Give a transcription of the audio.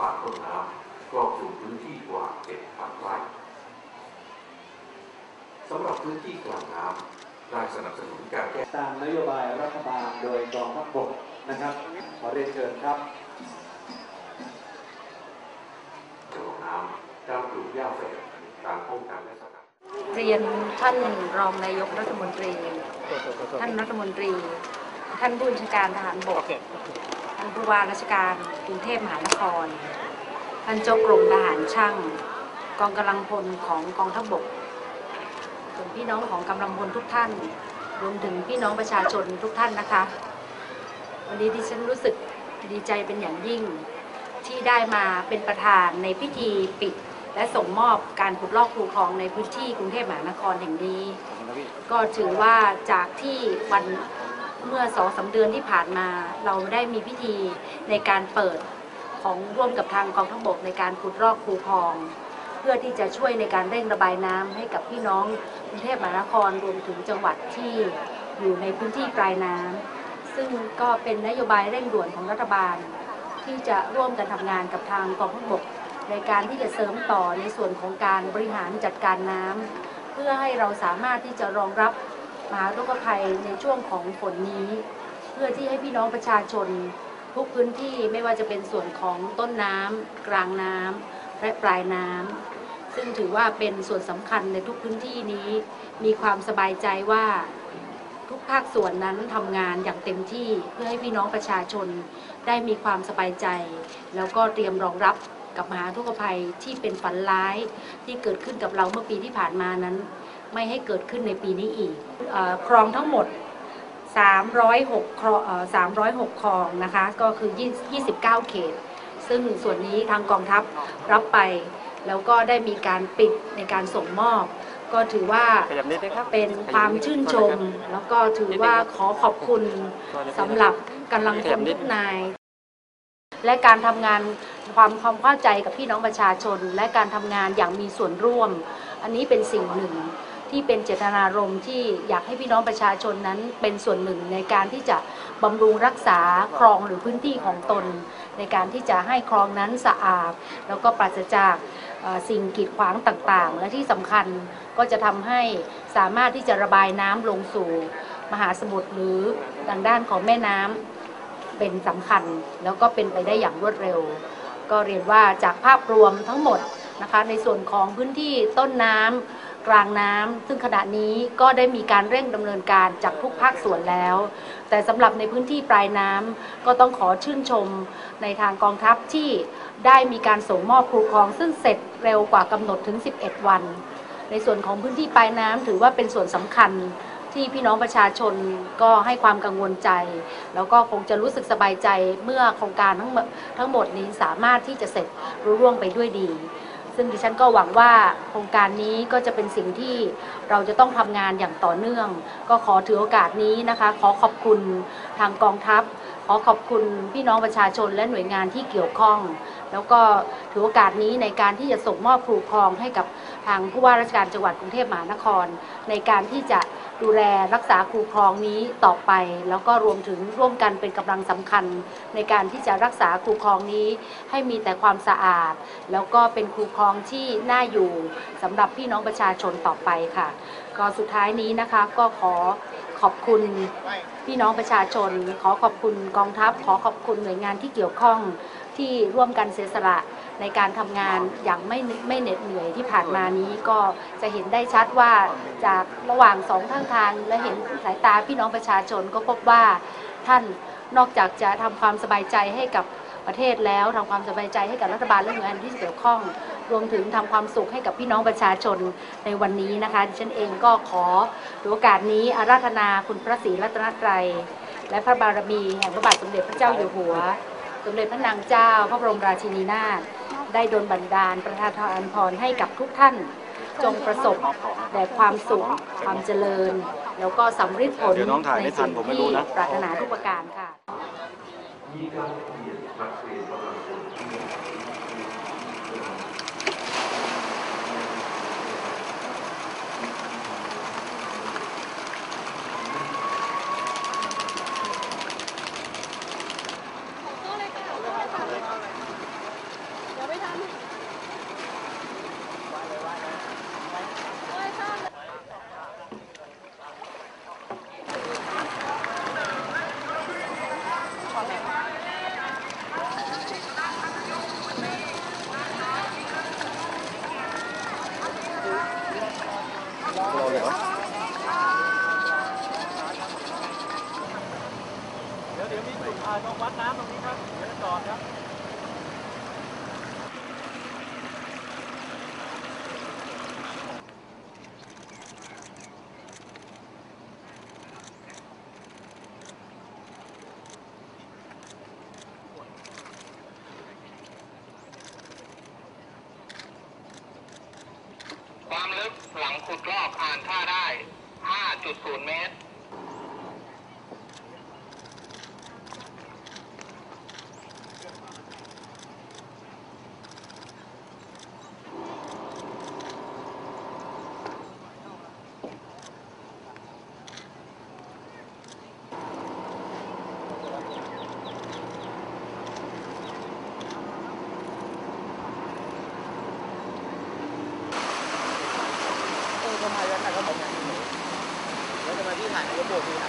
ป่าต้นน้ำครอบคลุมพื้นที่กว่า7,000ไร่สำหรับพื้นที่กลางน้ำได้สนับสนุนการแก้ตามนโยบายรัฐบาลโดยกองทัพบกนะครับ ขอเรียนเชิญครับจำลองน้ำการปลูกหญ้าแฝกการป้องกันและสกัดเรียนท่านรองนายกรัฐมนตรี ท่านรัฐมนตรี ท่านผู้บัญชาการทหารบก ท่านผู้ว่าราชการกรุงเทพมหานคร ท่านเจ้ากรมทหารช่าง กองกำลังพลของกองทัพบกส่วนพี่น้องของกำลังพลทุกท่าน รวมถึงพี่น้องประชาชนทุกท่านนะคะ วันนี้ดิฉันรู้สึกดีใจเป็นอย่างยิ่งที่ได้มาเป็นประธานในพิธีปิด และส่งมอบการขุดลอกคูคลองในพื้นที่กรุงเทพมหานครแห่งนี้ ก็ถือว่าจากที่วัน เมื่อสองสาเดือนที่ผ่านมาเราได้มีพิธีในการเปิดของร่วมกับทางกองทัพบกในการขุดลอกคูคลอง เพื่อที่จะช่วยในการเร่งระบายน้ำให้กับพี่น้องกรุงเทพมหานครรวมถึงจังหวัดที่อยู่ในพื้นที่ปลายน้ำซึ่งก็เป็นนโยบายเร่งด่วนของรัฐบาล ที่จะร่วมกันทำงานกับทางกองทัพบกในการที่จะเสริมต่อในส่วนของการบริหารจัดการน้ำเพื่อให้เราสามารถที่จะรองรับ มหาทุกภัยในช่วงของฝนนี้ เพื่อที่ให้พี่น้องประชาชน ทุกพื้นที่ไม่ว่าจะเป็นส่วนของต้นน้ำกลางน้ำและปลายน้ำซึ่งถือว่าเป็นส่วนสำคัญในทุกพื้นที่นี้ มีความสบายใจว่าทุกภาคส่วนนั้นทำงานอย่างเต็มที่เพื่อให้พี่น้องประชาชนได้มีความสบายใจ แล้วก็เตรียมรองรับ กับมหาทุกภัยที่เป็นฝันร้ายที่เกิดขึ้นกับเราเมื่อปีที่ผ่านมานั้น ไม่ให้เกิดขึ้นในปีนี้อีกเออคลองทั้งหมด 306คลองเอ่อ306คลองนะคะ ก็คือ 29 เขต ซึ่งส่วนนี้ทางกองทัพรับไป แล้วก็ได้มีการปิดในการส่งมอบ ก็ถือว่าขยับนิดนึงครับเป็นความชื่นชม แล้วก็ถือว่าขอขอบคุณสำหรับกำลังพลทุกนาย และการทำงานความความเข้าใจกับพี่น้องประชาชน และการทำงานอย่างมีส่วนร่วม อันนี้เป็นสิ่งหนึ่งที่เป็นเจตนารมณ์ที่อยากให้พี่น้องประชาชนนั้นเป็นส่วนหนึ่งในการที่จะบำรุงรักษาคลองหรือพื้นที่ของตน ในการที่จะให้คลองนั้นสะอาด แล้วก็ปราศจากสิ่งกีดขวางต่างๆ และที่สำคัญก็จะทำให้สามารถที่จะระบายน้ำลงสู่มหาสมุทรหรือทางด้านของแม่น้ำเป็นสำคัญ แล้วก็เป็นไปได้อย่างรวดเร็ว ก็เรียนว่าจากภาพรวมทั้งหมดนะคะในส่วนของพื้นที่ต้นน้ำกลางน้ำซึ่งขณะนี้ก็ได้มีการเร่งดำเนินการจากทุกภาคส่วนแล้ว แต่สำหรับในพื้นที่ปลายน้ำก็ต้องขอชื่นชมในทางกองทัพที่ได้มีการส่งมอบครูครอง ซึ่งเสร็จเร็วกว่ากำหนดถึง 11 วัน ในส่วนของพื้นที่ปลายน้ำถือว่าเป็นส่วนสำคัญ ที่พี่น้องประชาชนก็ให้ความกังวลใจ แล้วก็คงจะรู้สึกสบายใจเมื่อโครงการทั้งหมดทั้งหมดนี้สามารถที่จะเสร็จรุ่ร่วงไปด้วยดี ซึ่งดิฉันก็หวังว่าโครงการนี้ก็จะเป็นสิ่งที่เราจะต้องทำงานอย่างต่อเนื่อง ก็ขอถือโอกาสนี้นะคะ ขอขอบคุณทางกองทัพ ขอขอบคุณพี่น้องประชาชนและหน่วยงานที่เกี่ยวข้อง แล้วก็ถือโอกาสนี้ในการที่จะส่งมอบครูครองให้กับทางผู้ว่าราชการจังหวัดกรุงเทพมหานคร ในการที่จะ ดูแลรักษาครูคลองนี้ต่อไป แล้วก็รวมถึงร่วมกันเป็นกำลังสำคัญ ในการที่จะรักษาครูคลองนี้ ให้มีแต่ความสะอาด แล้วก็เป็นครูคลองที่น่าอยู่สำหรับพี่น้องประชาชนต่อไปค่ะ ก็สุดท้ายนี้นะคะก็ขอ ขอบคุณพี่น้องประชาชน ขอขอบคุณกองทัพ ขอขอบคุณหน่วยงานที่เกี่ยวข้องที่ร่วมกันเสียสละในการทำงานอย่างไม่ไม่เหน็ดเหนื่อยที่ผ่านมานี้ก็จะเห็นได้ชัดว่าจากระหว่างสองข้างทางและเห็นสายตาพี่น้องประชาชนก็พบว่าท่านนอกจากจะทำความสบายใจให้กับประเทศแล้วทำความสบายใจให้กับรัฐบาลและหน่วยงานที่เกี่ยวข้อง รวมถึงทำความสุขให้กับพี่น้องประชาชนในวันนี้นะคะดิฉันเองก็ขอถือโอกาสนี้อาราธนาคุณพระศรีรัตนตรัย และพระบารมีแห่งพระบาทสมเด็จพระเจ้าอยู่หัว สมเด็จพระนางเจ้า พระบรมราชินีนาถได้ดลบันดาลประทานทานพรให้กับทุกท่าน จงประสบแต่ความสุขความเจริญ แล้วก็สำฤทธิ์ผลเดี๋ยวน้องถ่ายไม่ในทันสิ่งผมไม่ที่รู้นะปรารถนาทุกประการค่ะ มีการเปลี่ยนนักเรียนกำลังพลที่มี ข เราไหนวะเดี๋ยวเดี๋ยวมีจุดอ่าตรงวัดน้ำตรงนี้ครับ เดี๋ยวจอดครับ ความลึก รอบอ่านท่าได้ 5.0 เมตร เออทำไมแล้วถ่านก็บอกอย่างนี้